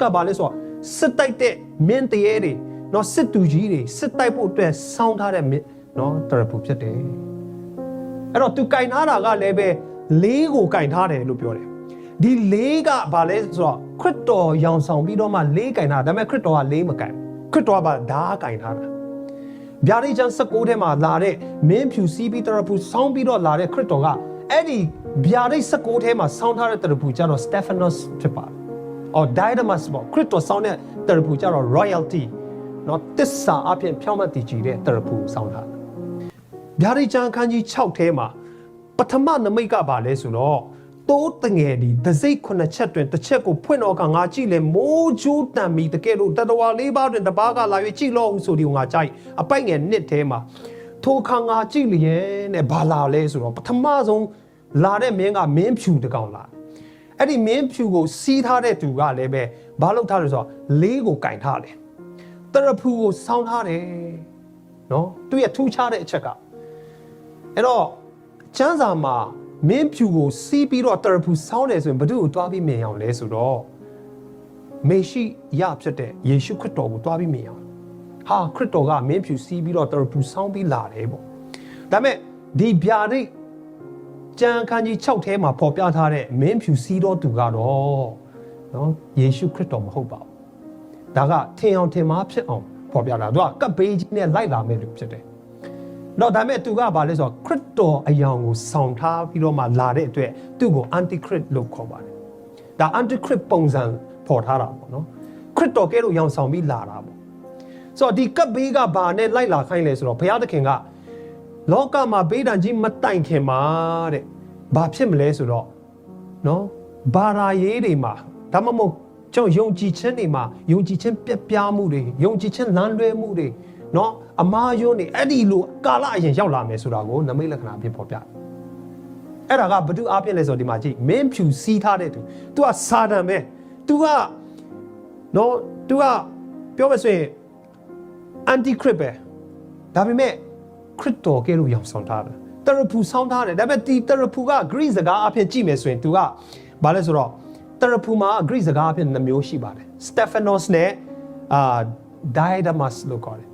ကဘာလဲဆိုတော့စစ်တိုက်တဲ့မင်းတရေတွေနော်စစ်သူကြီးတွေစစ်တိုက်ဖို့အတွက်စောင်းထားတဲ့မင်းနော်တရဖူဖြစ်တယ်အဲ့တော့သူကင်ထားတာကလည်းပဲလေးကိုကင်ထားတယ်လို့ပြောတယ်ဒီလေးကဘာလဲဆိုတော့ခရစ်တော်ရောင်ဆောင်ပြီးတော့မှလေးကင်ထားဒါပေမဲ့ခရစ်တော်ကလေးမကင်ခရစ်တော်ကဘာဓာကင်ထားတာဗျာဒိချန်16ထဲမှာလာတဲ့မင်းဖြူစီးပြီးတရဖူစောင်းပြီးတော့လာတဲ့ခရစ်တော်ကအဲ့ဒီဗျာဒိ16ထဲမှာစောင်းထားတဲ့တရဖူကျတော့ Stephanos ဖြစ်ပါတယ်။ or Didymus ပေါ့ခရစ်တော်စောင်းတဲ့တရဖူကျတော့ royalty เนาะတစ္ဆာအပြင်ဖြောင့်မတ်တည်ကြည်တဲ့တရဖူစောင်းထားတာ။ဗျာဒိချန်အခန်းကြီး6ထဲမှာပထမနမိတ်ကဘာလဲဆိုတော့တိုးတငယ်ဒီဒစိတ်ခုနှစ်ချက်တွင်တစ်ချက်ကိုဖွင့်တော့ကငါကြည့်လေမိုးချိုးတံမီတကယ်လို့တတဝါလေးပါးတွင်တပါးကလာ၍ကြည့်လို့ဟုဆိုဒီကိုငါကြိုက်အပိုက်ငယ်နှစ်ထဲမှာထိုခါငါကြည့်လျက်နဲ့ဘာလာလဲဆိုတော့ပထမဆုံးလာတဲ့မင်းကမင်းဖြူတကောင်လာ အဲ့ဒီမင်းဖြူကိုစီးထားတဲ့သူကလည်းပဲဘာလုပ်ထားလဲဆိုတော့လေးကိုကင်ထားတယ်တရဖူကိုစောင်းထားတယ်နော်သူရဲ့ထူးခြားတဲ့အချက်ကအဲ့တော့ကျမ်းစာမှာမင်းဖြူကိုစီးပြီးတော့တရဖူစောင်းတယ်ဆိုရင်ဘု து ကိုတွားပြီးမြင်အောင်လဲဆိုတော့မေရှိယဖြစ်တဲ့ယေရှုခရစ်တော်ကိုတွားပြီးမြင်အောင်ဟာခရစ်တော်ကမင်းဖြူစီးပြီးတော့တရဖူစောင်းပြီးလာတယ်ပေါ့ဒါပေမဲ့ဒီဗျာဒိတ် ကျမ်းခန်းကြီး6ထဲမှာပေါ်ပြထားတဲ့မင်းဖြူစီးတော်သူကတော့နော်ယေရှုခရစ်တော်မဟုတ်ပါဘူးဒါကထင်အောင်ထင်မှားဖြစ်အောင်ပေါ်ပြတာသူကကပ်ဘေးကြီးနဲ့လိုက်လာမဲ့လူဖြစ်တယ်တော့ဒါပေမဲ့သူကဘာလဲဆိုတော့ခရစ်တော်အယောင်ကိုဆောင်ထားပြီးတော့မှလာတဲ့အတွက်သူ့ကို antichrist လို့ခေါ်ပါတယ်ဒါ antichrist ပုံစံပေါ်ထားတာပေါ့နော်ခရစ်တော်ကဲလို့ရောင်ဆောင်ပြီးလာတာပေါ့ဆိုတော့ဒီကပ်ဘေးကဘာနဲ့လိုက်လာခိုင်းလဲဆိုတော့ဘုရားသခင်က လောကမှာဘေးဒဏ်ကြီးမတိုင်ခင်မှာတဲ့ဘာဖြစ်မလဲဆိုတော့နော်ဘာသာရေးတွေမှာဒါမှမဟုတ်ကျွန်တော်ယုံကြည်ခြင်းတွေမှာယုံကြည်ခြင်းပြက်ပြားမှုတွေယုံကြည်ခြင်းလမ်းလွဲမှုတွေနော်အမားယွန်းတွေအဲ့ဒီလိုကာလအရင်ရောက်လာမယ်ဆိုတာကိုနမိတ်လက္ခဏာအဖြစ်ပေါ်ပြတယ်အဲ့ဒါကဘု து အားဖြင့်လဲဆိုတော့ဒီမှာကြည့်မင်းဖြူစီးထားတဲ့သူ तू ကစာတန်ပဲ तू ကနော် तू ကပြောမယ်ဆိုရင် anti crypt ပဲဒါပေမဲ့ ခရစ်တော်ကဲလို့ရောင်ဆောင်ထားတယ်တရဖူဆောင်းထားတယ်ဒါပေမဲ့ဒီတရဖူက Greek စကားအဖြစ်ကြည့်မယ်ဆိုရင် तू ကဘာလဲဆိုတော့တရဖူမှာ Greek စကားအဖြစ်နှမျိုးရှိပါတယ် Stephanos နဲ့အာ Didymus လို့ခေါ်တယ်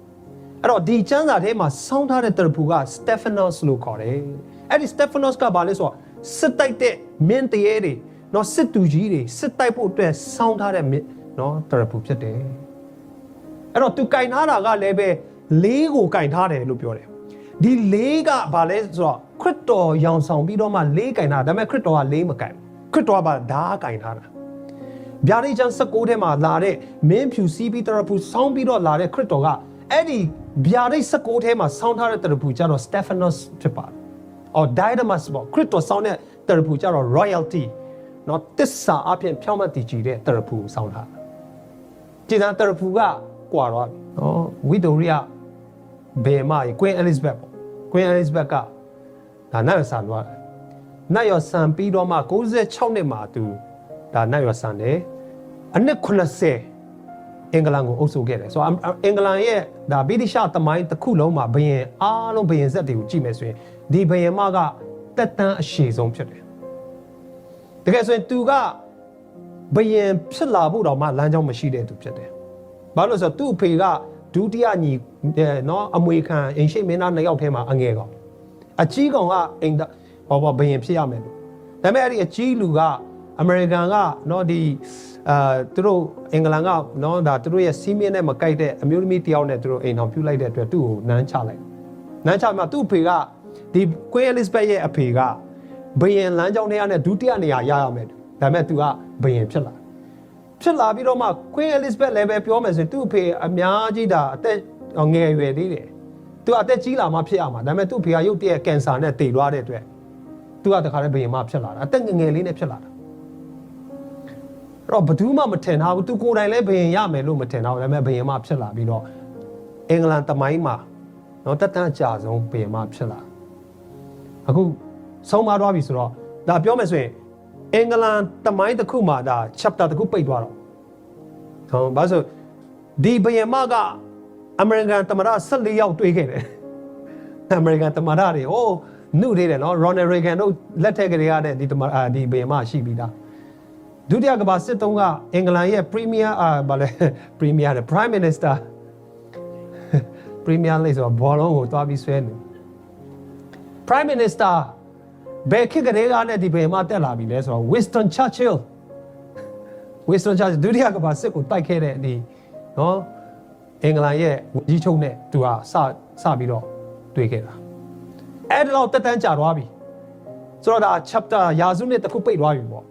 အဲ့တော့ဒီကျမ်းစာထဲမှာဆောင်းထားတဲ့တရဖူက Stephanos လို့ခေါ်တယ်အဲ့ဒီ Stephanos ကဘာလဲဆိုတော့စစ်တိုက်တဲ့မင်းတရေတွေနော်စစ်သူကြီးတွေစစ်တိုက်ဖို့အတွက်ဆောင်းထားတဲ့နော်တရဖူဖြစ်တယ်အဲ့တော့သူကင်ထားတာကလည်းပဲလေးကိုကင်ထားတယ်လို့ပြောတယ် ဒီလေးကဘာလဲဆိုတော့ခရစ်တော်ရောင်ဆောင်ပြီးတော့မှလေးကင်ထားဒါပေမဲ့ခရစ်တော်ကလေးမကင်ခရစ်တော်ကဘာဓာကင်ထားတာဗျာဒိတ်ချန်16ထဲမှာလာတဲ့မင်းဖြူစီးပြီးတရဖူဆောင်းပြီးတော့လာတဲ့ခရစ်တော်ကအဲ့ဒီဗျာဒိတ်16ထဲမှာဆောင်းထားတဲ့တရဖူကျတော့ Stephanos ဖြစ်ပါတယ်။ or Didymus ပေါ့ခရစ်တော်ဆောင်းတဲ့တရဖူကျတော့ royalty เนาะတစ္ဆာအပြင်ဖြောင့်မတ်တည်ကြည်တဲ့တရဖူဆောင်းထားတာ။ဒီတန်တရဖူကကွာတော့เนาะဝိတိုရီယာ ဘယ်မှာ Queen Elizabeth ပေါ့ Queen Elizabeth ကဒါနတ်ရဆန်သွားတယ်။နတ်ရဆန်ပြီးတော့မှ96နှစ်မှာသူဒါနတ်ရဆန်တယ်။အနှစ်80အင်္ဂလန်ကိုအုပ်စိုးခဲ့တယ်ဆိုတော့အင်္ဂလန်ရဲ့ဒါဗြိတိရှသမိုင်းတစ်ခုလုံးမှာဘယင်အားလုံးဘယင်ဆက်တွေကိုကြည့်မယ်ဆိုရင်ဒီဘယင်မကတက်တန်းအရှည်ဆုံးဖြစ်တယ်တကယ်ဆိုရင်သူကဘယင်ဖြစ်လာဖို့တော့မှလမ်းကြောင်းမရှိတဲ့သူဖြစ်တယ်ဘာလို့လဲဆိုတော့သူ့အဖေက ဒုတိယညီနော်အမွေခံအိမ်ရှိမင်းသားနှစ်ယောက်ထဲမှာအငယ်ကောင်အကြီးကောင်ကအိမ်ဟောဘယင်ဖြစ်ရမယ်လို့ဒါပေမဲ့အဲ့ဒီအကြီးလူကအမေရိကန်ကနော်ဒီအာသူတို့အင်္ဂလန်ကနော်ဒါသူတို့ရဲ့စီးမင်းနဲ့မကိုက်တဲ့အမျိုးသမီးတယောက်နဲ့သူတို့အိမ်အောင်ပြုတ်လိုက်တဲ့အတွက်သူ့ကိုနမ်းချလိုက်နမ်းချမှာသူ့အဖေကဒီ Queen Elizabeth ရဲ့အဖေကဘယင်လမ်းကြောင်းထဲကနေဒုတိယနေရာရရမယ်ဒါပေမဲ့သူကဘယင်ဖြစ်လာ ဖြစ်လာပြီးတော့မှ Queen Elizabeth လည်းပဲပြောမယ်ဆိုရင်သူ့အဖေအများကြီးဒါအသက်ငယ်ရွယ်သေးတယ်သူအသက်ကြီးလာမှဖြစ်ရမှာဒါပေမဲ့သူ့ဖေကရုပ်တရက်ကင်ဆာနဲ့တည်သွားတဲ့အတွက်သူကတခါတည်းဘယင်မဖြစ်လာတာအသက်ငယ်ငယ်လေးနဲ့ဖြစ်လာတာတော့ဘယ်သူမှမထင်ထားဘူးသူကိုယ်တိုင်လည်းဘယင်ရမယ်လို့မထင်ထားဘူးဒါပေမဲ့ဘယင်မဖြစ်လာပြီးတော့အင်္ဂလန်တမိုင်းမှာတော့တက်တန်းအကြဆုံးဘယင်မဖြစ်လာအခုဆုံးမသွားပြီဆိုတော့ဒါပြောမယ်ဆိုရင် အင်္ဂလန်တမိုင်းတစ်ခုမှာဒါ chapter တစ်ခုပိတ်သွားတော့ဟောဘာလို့ဒီဘယင်မကအမေရိကန်တမရ14ယောက်တွေးခဲ့တယ်အမေရိကန်တမရတွေဟိုနှုတ်သေးတယ်နော် Ronald Reagan တို့လက်ထက်ကလေးရတဲ့ဒီတမဒီဘယင်မရှိပြီးသားဒုတိယကမ္ဘာစစ်တုန်းကအင်္ဂလန်ရဲ့ Premier အာဗာလဲ Premier တဲ့ Prime Minister Premier League ဆိုတာဘောလုံးကိုသွားပြီးဆွဲနေ Prime Minister ဘယ်ခေတ်ကလေးကနဲ့ဒီဘယ်မှာတက်လာပြီလဲဆိုတော့ Winston Churchill Winston Churchill ဒုတိယကမ္ဘာစစ်ကိုတိုက်ခဲ့တဲ့ဒီနော်အင်္ဂလန်ရဲ့ဝန်ကြီးချုပ်နဲ့သူကစစပြီးတော့တွေ့ခဲ့တာအဲ့ဒါတော့တက်တန်းကြာသွားပြီဆိုတော့ဒါ chapter ရာစုနှစ်တစ်ခုပိတ်သွားပြီပေါ့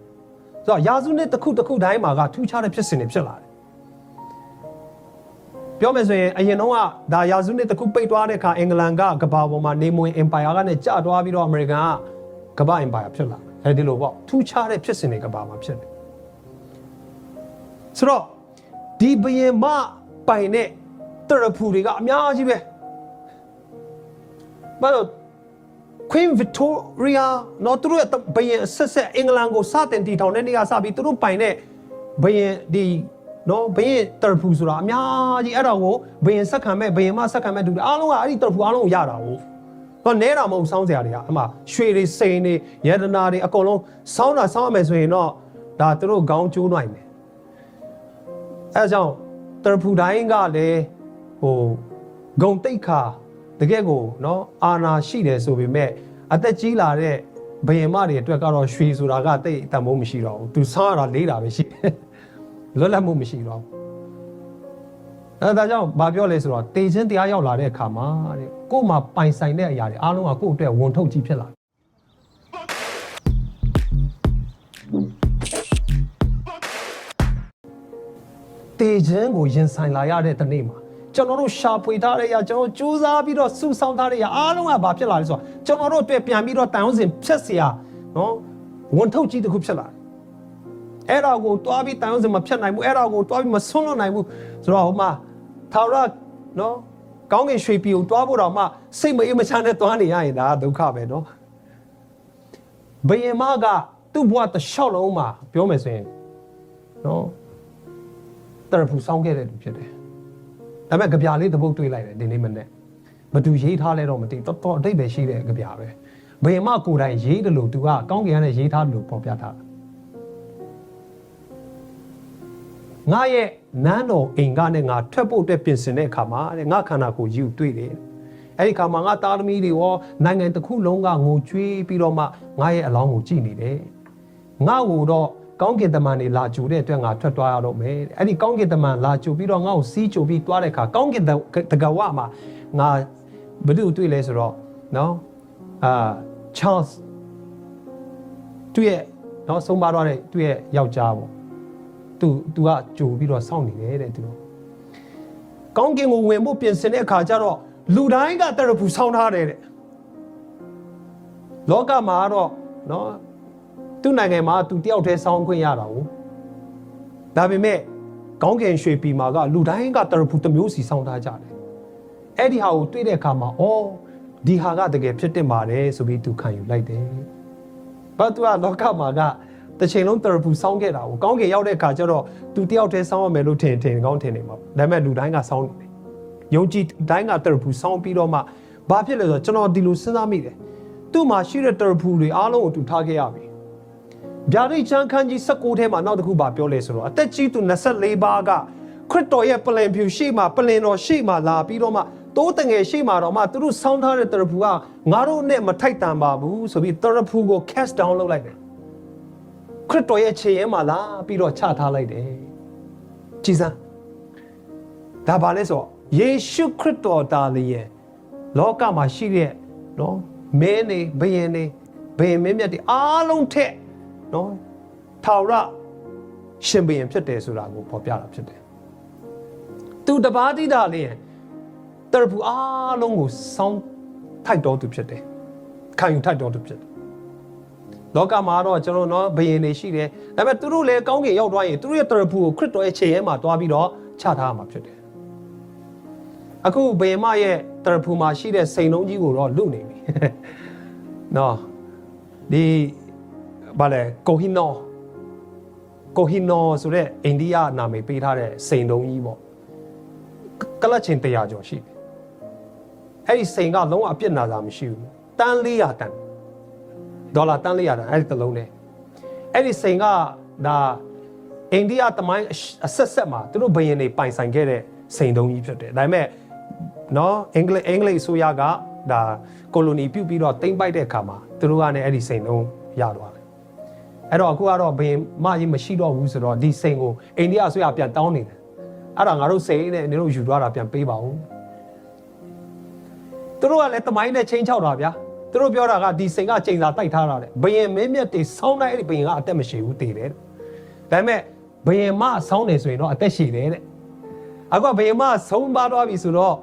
ဆိုတော့ရာစုနှစ်တစ်ခုတစ်ခုတိုင်းမှာကထူးခြားတဲ့ဖြစ်စဉ်တွေဖြစ်လာတယ်ပြောမယ်ဆိုရင်အရင်တော့ကဒါရာစုနှစ်တစ်ခုပိတ်သွားတဲ့အခါအင်္ဂလန်ကကမ္ဘာပေါ်မှာနေမွေ empire ကနေကျသွားပြီးတော့အမေရိကန်က ကမ္ဘာ empire ဖြစ်လာတယ်အဲဒီလိုပေါ့ထူးခြားတဲ့ဖြစ်စဉ်တွေကမ္ဘာမှာဖြစ်တယ်ဆိုတော့ဒီဘယင်မပိုင်တဲ့တရဖူတွေကအများကြီးပဲဘာလို့ Queen Victoria နော်သူတို့ရဲ့ဘယင်အဆက်ဆက်အင်္ဂလန်ကိုစတင်တည်ထောင်တဲ့နေရာစပြီးသူတို့ပိုင်တဲ့ဘယင်ဒီနော်ဘယင်တရဖူဆိုတာအများကြီးအဲ့ဒါကိုဘယင်ဆက်ခံမဲ့ဘယင်မဆက်ခံမဲ့သူတွေအားလုံးကအဲ့ဒီတရဖူအားလုံးကိုရတာဟုတ် တော့နဲတာမဟုတ်စောင်းစရာတွေကအမှရွှေတွေစိန်တွေရတနာတွေအကုန်လုံးစောင်းတာစောင်းရမယ်ဆိုရင်တော့ဒါသူတို့ခေါင်းကျိုးနိုင်တယ်အဲဒါကြောင့်တရဖူတိုင်းကလည်းဟိုဂုံတိတ်ခါတကယ်ကိုเนาะအာနာရှိတယ်ဆိုပေမဲ့အသက်ကြီးလာတဲ့ဘယင်မတွေအတွက်ကတော့ရွှေဆိုတာကတိတ်တန်ဖိုးမရှိတော့ဘူးသူဆောင်းရတာလေးတာပဲရှိတယ်လွတ်လပ်မှုမရှိတော့ဘူး အဲဒါကြောင့်ဘာပြောလဲဆိုတော့တေခြင်းတရားရောက်လာတဲ့အခါမှာတဲ့ကို့မှာပိုင်ဆိုင်တဲ့အရာတွေအားလုံးကကို့အတွက်ဝန်ထုတ်ကြီးဖြစ်လာတယ်တေခြင်းကိုရင်ဆိုင်လာရတဲ့တနေ့မှာကျွန်တော်တို့ရှာဖွေထားတဲ့အရာကျွန်တော်စူးစမ်းပြီးတော့စုဆောင်းထားတဲ့အရာအားလုံးကဘာဖြစ်လာလဲဆိုတော့ကျွန်တော်တို့အတွက်ပြန်ပြီးတော့တိုင်အောင်စဉ်ဖြတ်เสียနော်ဝန်ထုတ်ကြီးတစ်ခုဖြစ်လာတယ် အဲ့ဒါကိုတွားပြီးတိုင်အောင်စဉ်မဖြတ်နိုင်ဘူးအဲ့ဒါကိုတွားပြီးမဆွန့်လွတ်နိုင်ဘူးဆိုတော့ဟိုမှာထာဝရနော်ကောင်းကင်ရွှေပြည်ကိုတွားဖို့တော့မှစိတ်မအေးမချမ်းနဲ့တွားနေရရင်ဒါဒုက္ခပဲနော်ဘယင်မကသူ့ဘဝတစ်လျှောက်လုံးမှာပြောမယ်ဆိုရင်နော်တရဖူဆောင်းခဲ့တဲ့လူဖြစ်တယ်။ဒါပေမဲ့ကြပြလေးတစ်ပုတ်တွေးလိုက်တယ်ဒီနေ့မနေ့ဘသူရေးထားလဲတော့မသိတော်တော်အတိတ်ပဲရှိတဲ့ကြပြပဲ။ဘယင်မကိုယ်တိုင်ရေးတယ်လို့သူကကောင်းကင်ကနေရေးထားတယ်လို့ပေါ်ပြထားတာ။ ငါရဲ့နန်းတော်အိမ်ကနေငါထွက်ဖို့အတွက်ပြင်ဆင်တဲ့အခါမှာတဲ့ငါခန္ဓာကိုယ်ယူတွေ့တယ်။အဲ့ဒီခါမှာငါသားသမီးတွေရောနိုင်ငံတစ်ခုလုံးကငိုကြွေးပြီးတော့မှငါရဲ့အလောင်းကိုကြည့်နေတယ်။ငါ့ကိုတော့ကောင်းကင်တမန်တွေလာကြိုတဲ့အတွက်ငါထွက်သွားရတော့မယ်တဲ့အဲ့ဒီကောင်းကင်တမန်လာကြိုပြီးတော့ငါ့ကိုစီးကြိုပြီးသွားတဲ့အခါကောင်းကင်တကဝမှာငါဘယ်သူတွေ့လဲဆိုတော့နော်အာ Charles သူ့ရဲ့နော်ဆုံးပါတော့တဲ့သူ့ရဲ့ယောက်ျားပေါ့ သူသူကကြိုပြီးတော့စောင့်နေတယ်တဲ့သူတို့ကောင်းကင်ကိုဝင်ဖို့ပြင်ဆင်တဲ့အခါကျတော့လူတိုင်းကတရဖူဆောင်းထားတယ်တဲ့လောကမှာကတော့နော်သူ့နိုင်ငံမှာသူတယောက်တည်းစောင်းခွင့်ရတာကိုဒါပေမဲ့ကောင်းကင်ရွှေပြည်မှာကလူတိုင်းကတရဖူတစ်မျိုးစီစောင်းထားကြတယ်အဲ့ဒီဟာကိုတွေ့တဲ့အခါမှာအော်ဒီဟာကတကယ်ဖြစ်တင်ပါတယ်ဆိုပြီးသူခံယူလိုက်တယ်ဘာသူကလောကမှာက တစ်ချိန်လုံးတရဖူစောင်းခဲ့တာကိုကောင်းကင်ရောက်တဲ့အခါကျတော့သူတယောက်တည်းစောင်းရမယ်လို့ထင်ထင်ကောင်းထင်နေမှာဒါပေမဲ့လူတိုင်းကစောင်းနေတယ်ယုံကြည်တိုင်းကတရဖူစောင်းပြီးတော့မှဘာဖြစ်လဲဆိုတော့ကျွန်တော်ဒီလိုစဉ်းစားမိတယ်သူ့မှာရှိတဲ့တရဖူတွေအားလုံးကိုသူထားခဲ့ရပြီဗျာဒိတ်ချမ်းခန်းကြီး16ထဲမှာနောက်တစ်ခုပါပြောလဲဆိုတော့အသက်ကြီးသူ24ပါးကခရစ်တော်ရဲ့ပလင်ဖြူရှေ့မှာပလင်တော်ရှေ့မှာလာပြီးတော့မှတိုးတငယ်ရှေ့မှာတော့မှသူတို့ဆောင်းထားတဲ့တရဖူကငါတို့နဲ့မထိုက်တန်ပါဘူးဆိုပြီးတရဖူကို cast down လုပ်လိုက်တယ် ခရစ်တော်ရဲ့ခြေရဲမှာလာပြီးတော့ချထားလိုက်တယ်ကြည်စမ်းဒါပါလဲဆိုတော့ယေရှုခရစ်တော်တာလျင်လောကမှာရှိတဲ့နော်မင်းနေဘယင်နေဘယင်မင်းမြတ်တွေအားလုံးထက်နော်ထာဝရရှင်ဘုရင်ဖြစ်တယ်ဆိုတာကိုပေါ်ပြတာဖြစ်တယ်။သူတပါးတိတာလေးရဲ့တရဖူအားလုံးကိုစောင်းထိုက်တော်သူဖြစ်တယ်။ခံယူထိုက်တော်သူဖြစ်တယ်။ လောကမှာတော့ကျွန်တော်နော်ဘယင်တွေရှိတယ်။ဒါပေမဲ့သူတို့လည်းကောင်းကင်ရောက်သွားရင်သူတို့ရဲ့တရဖူကိုခရစ်တော်ရဲ့ခြေရဲမှာတွားပြီးတော့ချထားရမှာဖြစ်တယ်။အခုဘယင်မရဲ့တရဖူမှာရှိတဲ့စိန်လုံးကြီးကိုတော့လူနေပြီ။နော်ဒီဘာလဲကိုဟီနောကိုဟီနောဆိုတဲ့အိန္ဒိယနာမည်ပေးထားတဲ့စိန်တုံးကြီးပေါ့ကလတ်ချင်း100ကျော်ရှိတယ်အဲ့ဒီစိန်ကလုံးဝအပြစ်နာတာမရှိဘူးတန်း400တန် ဒေါ်လာတန်း400တန်အဲ့ဒီတစ်လုံးနဲ့အဲ့ဒီစိန်ကဒါအိန္ဒိယတမိုင်းအဆက်ဆက်မှာသူတို့ဘယင်တွေပိုင်ဆိုင်ခဲ့တဲ့စိန်တုံးကြီးဖြစ်တယ်ဒါပေမဲ့နော်အင်္ဂလိပ်အင်္ဂလိပ်အစိုးရကဒါကိုလိုနီပြုတ်ပြီးတော့တိမ့်ပိုက်တဲ့အခါမှာသူတို့ကလည်းအဲ့ဒီစိန်တုံးရသွားတယ်အဲ့တော့အခုကတော့ဘယင်မကြီးမရှိတော့ဘူးဆိုတော့ဒီစိန်ကိုအိန္ဒိယအစိုးရပြန်တောင်းနေတယ်အဲ့ဒါငါတို့စိန်နဲ့နင်တို့ယူသွားတာပြန်ပေးပါဦးသူတို့ကလည်းတမိုင်းနဲ့ချင်းချောက်တာဗျာ သူတို့ပြောတာကဒီစိန်ကချိန်စာတိုက်ထားတာလေဘယင်မင်းမြတ်တွေဆောင်းတိုင်းအဲ့ဒီဘယင်ကအသက်မရှိဘူးတည်တယ်တဲ့ ဒါပေမဲ့ဘယင်မဆောင်းနေဆိုရင်တော့အသက်ရှည်တယ်တဲ့အခုကဘယင်မဆုံးပါသွားပြီဆိုတော့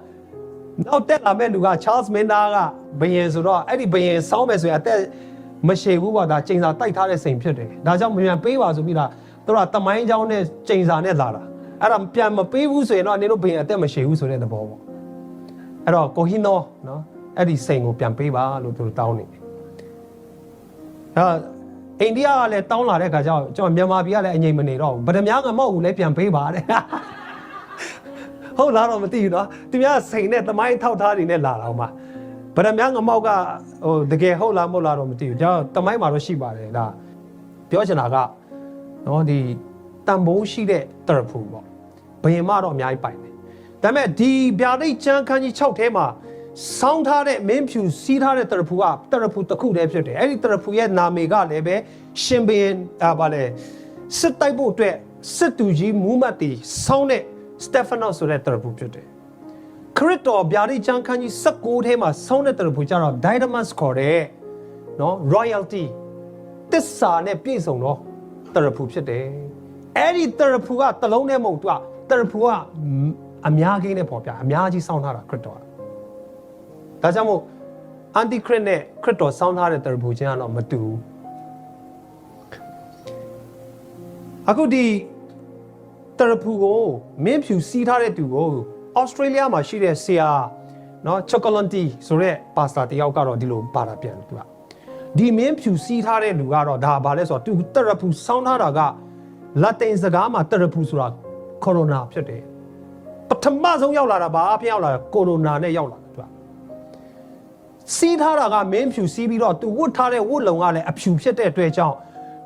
နောက်တက်လာမဲ့လူက Charles Minda ကဘယင်ဆိုတော့အဲ့ဒီဘယင်ဆောင်းမယ်ဆိုရင်အသက်မရှည်ဘူးပေါ့ဒါချိန်စာတိုက်ထားတဲ့စိန်ဖြစ်တယ်ဒါကြောင့်မြန်ပေးပါဆိုပြီးတာသူကတမိုင်းเจ้าနဲ့ချိန်စာနဲ့လာတာအဲ့ဒါပြန်မပေးဘူးဆိုရင်တော့နင်တို့ဘယင်အသက်မရှည်ဘူးဆိုတဲ့သဘောပေါ့အဲ့တော့ကိုဟင်းတော့နော် အဲ့ဒီစိန်ကိုပြန်ပေးပါလို့သူတောင်းနေတယ်။ဒါအိန္ဒိယကလည်းတောင်းလာတဲ့အခါကျတော့ကျွန်တော်မြန်မာပြည်ကလည်းအငြိမ်မနေတော့ဘူးဗဒမြားကမဟုတ်ဘူးလဲပြန်ပေးပါတဲ့။ဟုတ်လားတော့မသိဘူးနော်။သူများစိန်နဲ့သမိုင်းထောက်ထားနေနဲ့လာတော့မှဗဒမြားငမောက်ကဟိုတကယ်ဟုတ်လားမဟုတ်လားတော့မသိဘူး။ဒါသမိုင်းမှာတော့ရှိပါတယ်ဒါပြောချင်တာကနော်ဒီတန်ဖိုးရှိတဲ့တရဖူပေါ့။ဘယင်မတော့အများကြီးပိုင်တယ်။ဒါပေမဲ့ဒီဗျာဒိတ်ချမ်းခန်းကြီး6ထဲမှာ ဆောင်းထားတဲ့မင်းဖြူစီးထားတဲ့တရဖူကတရဖူတစ်ခုတည်းဖြစ်တယ်အဲ့ဒီတရဖူရဲ့နာမည်ကလည်းပဲရှင်ဘရင်အာဗာလဲစစ်တိုက်ဖို့အတွက်စစ်တူကြီးမူးမတ်တီဆောင်းတဲ့စတက်ဖနော့ဆိုတဲ့တရဖူဖြစ်တယ်ခရစ်တော်ဗျာဒိတ်ချမ်းခန်းကြီး16ထဲမှာဆောင်းတဲ့တရဖူကျတော့ Didymus ခေါ်တဲ့နော် royalty တစ္ဆာနဲ့ပြည့်စုံတော့တရဖူဖြစ်တယ်အဲ့ဒီတရဖူကတလုံးနဲ့မဟုတ်သူကတရဖူကအများကြီးနဲ့ပေါ်ပြအများကြီးစောင်းထားတာခရစ်တော်က ဒါကြောင့်မို့အန်တီခရစ်နဲ့ခရစ်တော်စောင်းထားတဲ့တရဖူချင်းကတော့မတူဘူးအခုဒီတရဖူကိုမင်းဖြူစီးထားတဲ့သူကိုဩစတြေးလျမှာရှိတဲ့ဆရာနော်ချောကလက်တီဆိုတဲ့ပါစတာတယောက်ကတော့ဒီလိုပါတာပြန်တယ်သူကဒီမင်းဖြူစီးထားတဲ့လူကတော့ဒါဘာလဲဆိုတော့သူတရဖူစောင်းထားတာကလက်တင်စကားမှာတရဖူဆိုတာကိုရိုနာဖြစ်တယ်ပထမဆုံးရောက်လာတာဘာအဖြစ်ရောက်လာကိုရိုနာနဲ့ရောက်လာတာသူက စီးထားတာကမင်းဖြူစီးပြီးတော့သူဝတ်ထားတဲ့ဝတ်လုံကလည်းအဖြူဖြစ်တဲ့အတွက်ကြောင့်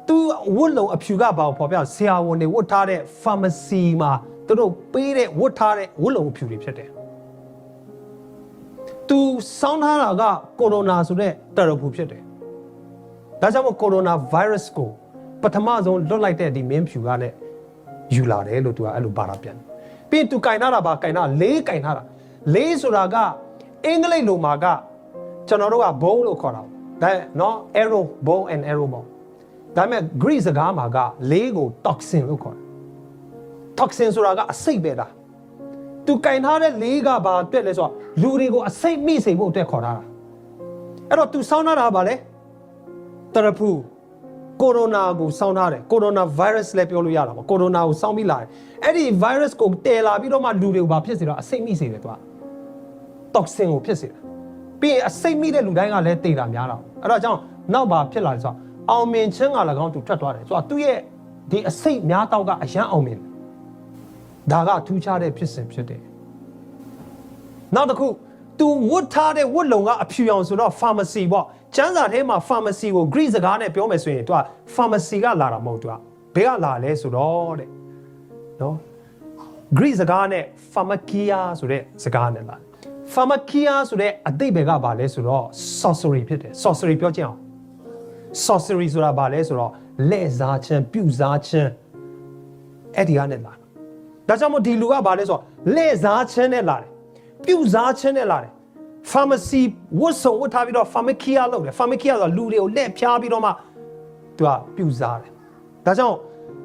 သူဝတ်လုံအဖြူကဘာကိုဖော်ပြဆရာဝန်တွေဝတ်ထားတဲ့ pharmacy မှာသူတို့ပေးတဲ့ဝတ်ထားတဲ့ဝတ်လုံအဖြူတွေဖြစ်တယ်သူစောင်းထားတာကကိုရိုနာဆိုတဲ့တရဖူဖြစ်တယ်ဒါကြောင့်မို့ကိုရိုနာဗိုင်းရပ်စ်ကိုပထမဆုံးလွတ်လိုက်တဲ့ဒီမင်းဖြူကလည်းယူလာတယ်လို့သူကအဲ့လိုပါတာပြန်ပြီးရင်သူကင်ထားတာပါကင်ထားလေးကင်ထားတာလေးဆိုတာကအင်္ဂလိပ်လိုမှာက ကျွန်တော်တို့က bow လို့ခေါ်တာဒါနော် arrow bow and arrow ပေါ့ဒါပေမဲ့ Greek စကားမှာကလေးကို toxin လို့ခေါ်တယ် toxin ဆိုတာကအစိတ်ပဲတာသူကင်ထားတဲ့လေးကဘာအတွက်လဲဆိုတော့လူတွေကိုအစိတ်မိစေဖို့အတွက်ခေါ်ထားတာအဲ့တော့သူစောင်းထားတာကဘာလဲတရဖူကိုရိုနာကိုစောင်းထားတယ်ကိုရိုနာဗိုင်းရပ်စ်လည်းပြောလို့ရတာပေါ့ကိုရိုနာကိုစောင်းပြီးလာတယ်အဲ့ဒီဗိုင်းရပ်စ်ကိုတည်လာပြီးတော့မှလူတွေကိုဘာဖြစ်စေတော့အစိတ်မိစေတယ်သူကတော့ဆင်ကိုဖြစ်စေတယ် ပြီးရင်အစိတ်မိတဲ့လူတိုင်းကလည်းတည်တာများလာအဲ့တော့ကြောင့်နောက်ပါဖြစ်လာဆိုတော့အောင်မြင်ခြင်းက၎င်းသူထွက်သွားတယ်ဆိုတော့သူ့ရဲ့ဒီအစိတ်များတော့ကအယံအောင်မြင်ဒါကထူးခြားတဲ့ဖြစ်စဉ်ဖြစ်တယ်နောက်တစ်ခုသူဝတ်ထားတဲ့ဝတ်လုံကအဖြူအောင်ဆိုတော့ pharmacy ပေါ့ကျန်းစာထဲမှာ pharmacy ကို Greek စကားနဲ့ပြောမယ်ဆိုရင်သူက pharmacy ကလာတာမဟုတ်သူကဘယ်ကလာလဲဆိုတော့တဲ့နော် Greek စကားနဲ့ pharmakia ဆိုတဲ့စကားနဲ့လာ pharmakia ဆိုတဲ့အတိတ်ဘယ်ကဘာလဲဆိုတော့ sorcery ဖြစ်တယ် sorcery ပြောကြည့်အောင် sorcery ဆိုတာဘာလဲဆိုတော့လက်စားခြင်းပြုစားခြင်းအဲ့ဒီကနေလာတာဒါကြောင့်မို့ဒီလူကဘာလဲဆိုတော့လက်စားခြင်းနဲ့လာတယ်ပြုစားခြင်းနဲ့လာတယ် pharmacy ဝတ်စုံဝတ်ထားပြီးတော့ pharmacia လုပ်တယ် pharmacia ဆိုတာလူတွေကိုလက်ဖြားပြီးတော့မှသူကပြုစားတယ်ဒါကြောင့်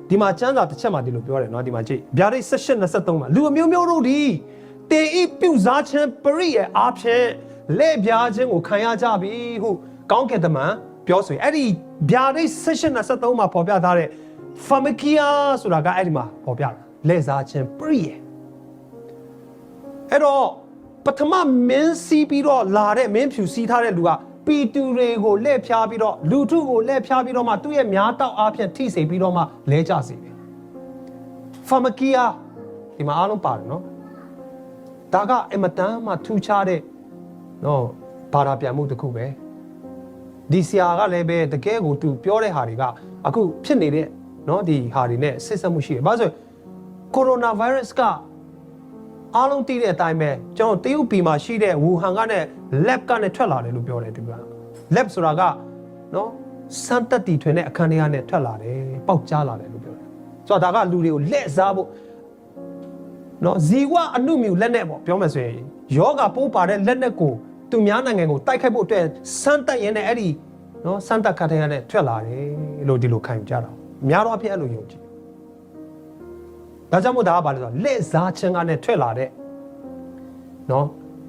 ဒီမှာကျမ်းစာတစ်ချက်မှာဒီလိုပြောတယ်เนาะဒီမှာကြည့်ဗျာဒိတ်16 23မှာလူအမျိုးမျိုးတို့ဒီ တေဤပြုစားခြင်းပရိရဲ့အားဖြင့်လက်ပြားခြင်းကိုခံရကြပြီဟုကောင်းကင်တမန်ပြောဆိုရင်အဲ့ဒီဗျာဒိတ်16 23မှာပေါ်ပြထားတဲ့ pharmacia ဆိုတာကအဲ့ဒီမှာပေါ်ပြတာလက်စားခြင်းပရိရဲ့အဲ့တော့ပထမမင်းစီးပြီးတော့လာတဲ့မင်းဖြူစီးထားတဲ့လူကပီတူတွေကိုလှည့်ဖျားပြီးတော့လူထုကိုလှည့်ဖျားပြီးတော့မှသူ့ရဲ့များတောက်အားဖြင့်ထိစေပြီးတော့မှလဲကြစေတယ်။ဖာမကီယာဒီမှာအားလုံးပါတယ်နော်။ ဒါကအင်မတန်မှထူးခြားတဲ့နော်ဘာသာပြန်မှုတစ်ခုပဲဒီဆရာကလည်းပဲတကယ်ကိုသူပြောတဲ့ဟာတွေကအခုဖြစ်နေတဲ့နော်ဒီဟာတွေနဲ့ဆက်ဆက်မှုရှိတယ်။ဘာလို့ဆိုကိုရိုနာဗိုင်းရပ်စ်ကအားလုံးသိတဲ့အတိုင်းပဲကျွန်တော်တရုတ်ပြည်မှာရှိတဲ့ဝူဟန်ကနဲ့ lab ကနဲ့ထွက်လာတယ်လို့ပြောတယ်သူက lab ဆိုတာကနော်စမ်းသပ်တီထွင်တဲ့အခန်းထဲကနေထွက်လာတယ်ပေါက်ကြားလာတယ်လို့ပြောတယ်။ဆိုတော့ဒါကလူတွေကိုလက်စားဖို့ နော်ဇီဝအနုမြူလက်နဲ့ပေါ့ပြောမယ်ဆိုရင်ယောဂပိုးပါတဲ့လက်နဲ့ကိုသူများနိုင်ငံကိုတိုက်ခိုက်ဖို့အတွက်စမ်းတက်ရင်းနဲ့အဲ့ဒီနော်စမ်းတက်ခတ်တဲ့ရနဲ့ထွက်လာတယ်လို့ဒီလိုခံယူကြတာအများတော့အဖြစ်အဲ့လိုယုံကြည်ဒါကြောင့်မို့ဒါကဘာလဲဆိုတော့လက်စားခြင်းကနဲ့ထွက်လာတဲ့နော်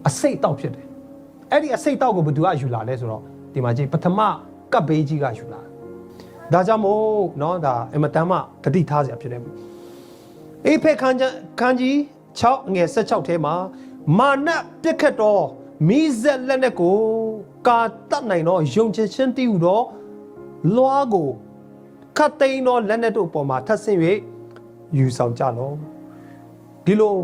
အစိတ်တောက်ဖြစ်တယ်အဲ့ဒီအစိတ်တောက်ကိုဘယ်သူကယူလာလဲဆိုတော့ဒီမှာကြည့်ပထမကပ်ဘေးကြီးကယူလာတယ်ဒါကြောင့်မို့နော်ဒါအင်မတန်မှတတိထားစရာဖြစ်တယ် အေဖက်ခန်းချခန်းကြီး6ငယ်16ထဲမှာမာနပြက်ခတ်တော့မိဇက်လက်နဲ့ကို ကာတတ်နိုင်တော့ယုံချင်ချင်းတည်ဟူတော့လွားကိုခတ်သိမ်းတော့လက်နဲ့တို့အပေါ်မှာထပ်ဆင့်၍ယူဆောင်ကြလောဒီလို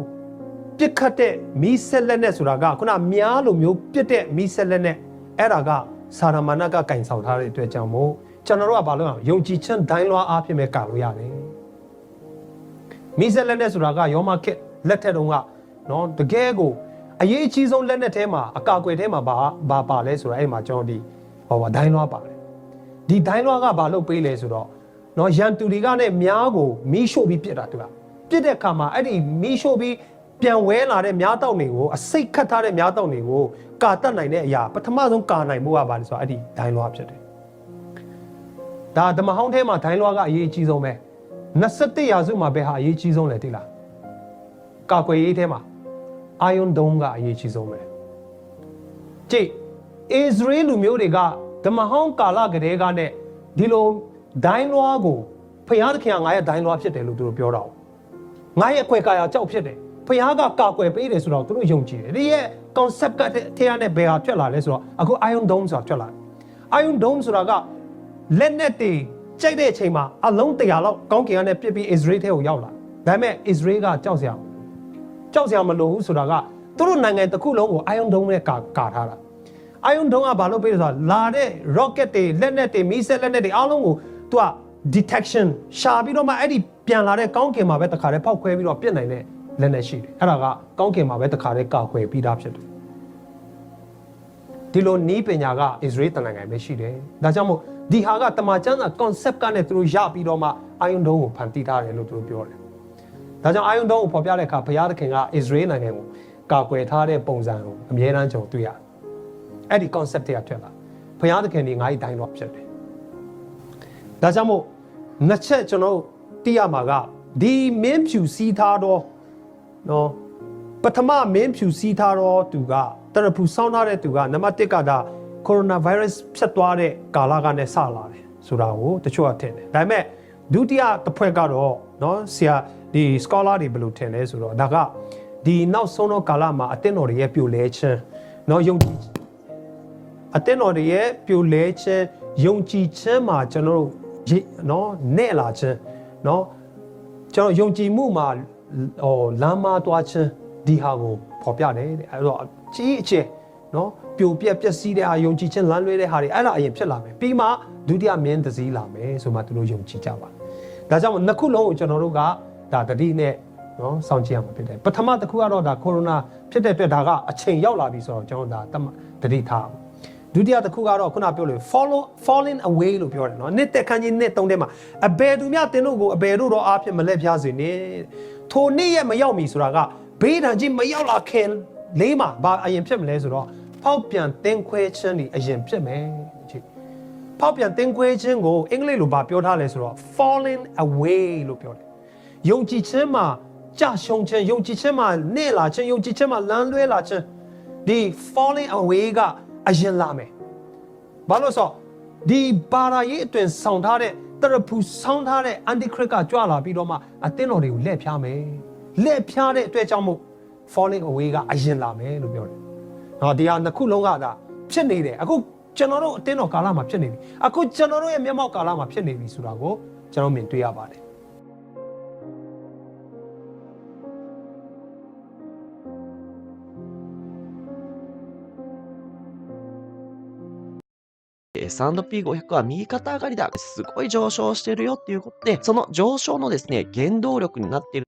ပြစ်ခတ်တဲ့မီးဆက်လက်နဲ့ဆိုတာကခုနမြားလိုမျိုးပြစ်တဲ့မီးဆက်လက်နဲ့အဲ့ဒါကစာရမဏကကင်ဆောင်ထားတဲ့အတွက်ကြောင့်မို့ကျွန်တော်တို့ကဘာလို့အောင်ယုံကြည်ခြင်းဒိုင်းလွားအားဖြင့်ပဲကာလို့ရတယ် မီးဆက်လက်နဲ့ဆိုတာကယောမခက်လက်ထက်တုန်းကနော်တကယ်ကိုအရေးအကြီးဆုံးလက်နက်ထဲမှာအကာအကွယ်ထဲမှာဘာဘာပါလဲဆိုတော့အဲ့မှာကျွန်တော်ဒီဟောပါဒိုင်းလွားပါတယ်ဒီဒိုင်းလွားကဘာလို့ပေးလဲဆိုတော့နော်ရန်သူတွေကနဲ့မြားကိုမီးရှို့ပြီးပြစ်တာသူကပြစ်တဲ့အခါမှာအဲ့ဒီမီးရှို့ပြီးပြန်ဝဲလာတဲ့မြားတောက်တွေကိုအစိတ်ခတ်ထားတဲ့မြားတောက်တွေကိုကာတတ်နိုင်တဲ့အရာပထမဆုံးကာနိုင်မှုကဘာလဲဆိုတော့အဲ့ဒီဒိုင်းလွားဖြစ်တယ်ဒါဓမ္မဟောင်းထဲမှာဒိုင်းလွားကအရေးအကြီးဆုံးပဲ 21ရာစုမှာဘယ်ဟာအရေးအကြီးဆုံးလဲသိလားကာကွယ်ရေးထဲမှာအာယွန်ဒုံးကအရေးအကြီးဆုံးပဲကြည့်အစ္စရေးလူမျိုးတွေကဓမ္မဟောင်းကာလကတည်းကနဲ့ဒီလိုဒိုင်းလွားကိုဖျားသခင်ကငါရဲ့ဒိုင်းလွားဖြစ်တယ်လို့သူတို့ပြောတော့ငါရဲ့အခွဲကာယာကြောက်ဖြစ်တယ်ဖျားကကာကွယ်ပေးတယ်ဆိုတော့သူတို့ယုံကြည်တယ်ဒီရဲ့ concept ကထဲရနဲ့ဘယ်ဟာထွက်လာလဲဆိုတော့အခု iron dome ဆိုတာထွက်လာတယ် iron dome ဆိုတာကလက်နဲ့တေ ကြိုက်တဲ့အချိန်မှာအလုံးတရာလောက်ကောင်းကင်ကနေပြစ်ပြီး Israel ထဲကိုရောက်လာဒါပေမဲ့ Israel ကကြောက်စရာကြောက်စရာမလိုဘူးဆိုတာကသူတို့နိုင်ငံတစ်ခုလုံးကို iron dome နဲ့ကာကာထားတာ iron dome ကဘာလို့ပေးလဲဆိုတော့လာတဲ့ rocket တွေလက်နက်တွေမီးစက်လက်နက်တွေအားလုံးကိုသူက detection ရှာပြီးတော့မှအဲ့ဒီပြန်လာတဲ့ကောင်းကင်မှာပဲတခါတည်းဖောက်ခွဲပြီးတော့ပြစ်နိုင်တဲ့လက်နက်ရှိတယ်အဲ့ဒါကကောင်းကင်မှာပဲတခါတည်းကာကွယ်ပြီးသားဖြစ်တယ်ဒီလိုနီးပညာက Israel တနိုင်ငံပဲရှိတယ်ဒါကြောင့်မို့ ဒီဟာကတမန်ကျမ်းစာ concept ကနဲ့သူတို့ရပြီးတော့မှ iron dome ကိုဖန်တီးထားတယ်လို့သူတို့ပြောတယ်ဒါကြောင့် iron dome ကိုဖော်ပြတဲ့အခါဘုရားသခင်က Israel နိုင်ငံကိုကာကွယ်ထားတဲ့ပုံစံကိုအမြဲတမ်းကြုံတွေ့ရတယ်အဲ့ဒီ concept တွေကထွက်လာဘုရားသခင်ဒီငါ့ဤတိုင်းတော့ဖြစ်တယ်ဒါကြောင့်မို့နှစ်ချက်ကျွန်တော်တို့သိရမှာကဒီမင်းဖြူစီးထားတော့နော်ပထမမင်းဖြူစီးထားတော့သူကတရဖူစောင်းထားတဲ့သူကနံပါတ်1ကဒါ ကိုရိုနာဗိုင်းရပ်စ်ဖြစ်သွားတဲ့ကာလကနဲ့စလာတယ်ဆိုတာကိုတချို့ကထင်တယ်ဒါပေမဲ့ဒုတိယတစ်ဖွဲ့ကတော့နော်ဆရာဒီ scholar တွေဘယ်လိုထင်လဲဆိုတော့ဒါကဒီနောက်ဆုံးသောကာလမှာအသင်းတော်တွေရဲ့ပြိုလဲခြင်းနော်ယုံကြည်အသင်းတော်တွေရဲ့ပြိုလဲခြင်းယုံကြည်ခြင်းမှာကျွန်တော်တို့ရေနော်နဲ့လာခြင်းနော်ကျွန်တော်ယုံကြည်မှုမှာဟိုလမ်းမသွားခြင်းဒီဟာကိုဖော်ပြတယ်တဲ့အဲ့တော့ကြီးအကျယ် နော်ပြိုပြက်ပျက်စီးတဲ့အာယုံကြည်ခြင်းလမ်းလွဲတဲ့ဟာတွေအဲ့ဒါအရင်ဖြစ်လာမယ်ပြီးမှဒုတိယမင်းသစည်းလာမယ်ဆိုမှသူတို့ယုံကြည်ကြပါဒါကြောင့်နှစ်ခုလုံးကိုကျွန်တော်တို့ကဒါတတိနဲ့နော်စောင့်ကြည့်ရမှာဖြစ်တယ်ပထမတစ်ခုကတော့ဒါကိုရိုနာဖြစ်တဲ့အတွက်ဒါကအချိန်ရောက်လာပြီဆိုတော့ကျွန်တော်ဒါတတိထားဒုတိယတစ်ခုကတော့ခုနပြောလို့ follow falling away လို့ပြောတယ်နော်နှစ်သက်ခန်းကြီးနှစ်သုံးထဲမှာအဘယ်သူများတင်းတို့ကိုအဘယ်တို့တော့အားဖြင့်မလက်ပြားစေနဲ့ထိုနေ့ရက်မရောက်မီဆိုတာကဘေးဒဏ်ကြီးမရောက်လာခင်လေးမှာဘာအရင်ဖြစ်မလဲဆိုတော့ ဖောက်ပြန်တင်းခွဲခြင်းဒီအရင်ဖြစ်မယ်ကြည့်ဖောက်ပြန်တင်းခွဲခြင်းကိုအင်္ဂလိပ်လိုဘာပြောထားလဲဆိုတော့ falling away လို့ပြောတယ်ယုံကြည်ခြင်းမှာကြာရှုံခြင်းယုံကြည်ခြင်းမှာနဲ့လာခြင်းယုံကြည်ခြင်းမှာလမ်းလွဲလာခြင်းဒီ falling away ကအရင်လာမယ်ဘာလို့ဆိုဒီပါရာရေးအတွင်ဆောင်ထားတဲ့တရဖူဆောင်းထားတဲ့ antichrist ကကြွလာပြီးတော့မှအသင်းတော်တွေကိုလက်ဖြားမယ်လက်ဖြားတဲ့အတွက်ကြောင့်မို့ falling away ကအရင်လာမယ်လို့ပြောတယ်။ ဟောဒီဟာနှစ်ခုလုံးကဒါဖြစ်နေတယ်အခုကျွန်တော်တို့အတင်းတော်ကာလမှာဖြစ်နေပြီအခုကျွန်တော်တို့ရဲ့မျက်မှောက်ကာလမှာဖြစ်နေပြီဆိုတာကိုကျွန်တော်မြင်တွေ့ရပါတယ် S&P500 は右肩上がりだ。すごい上昇してるよっていうことで、その上昇のですね、原動力になっている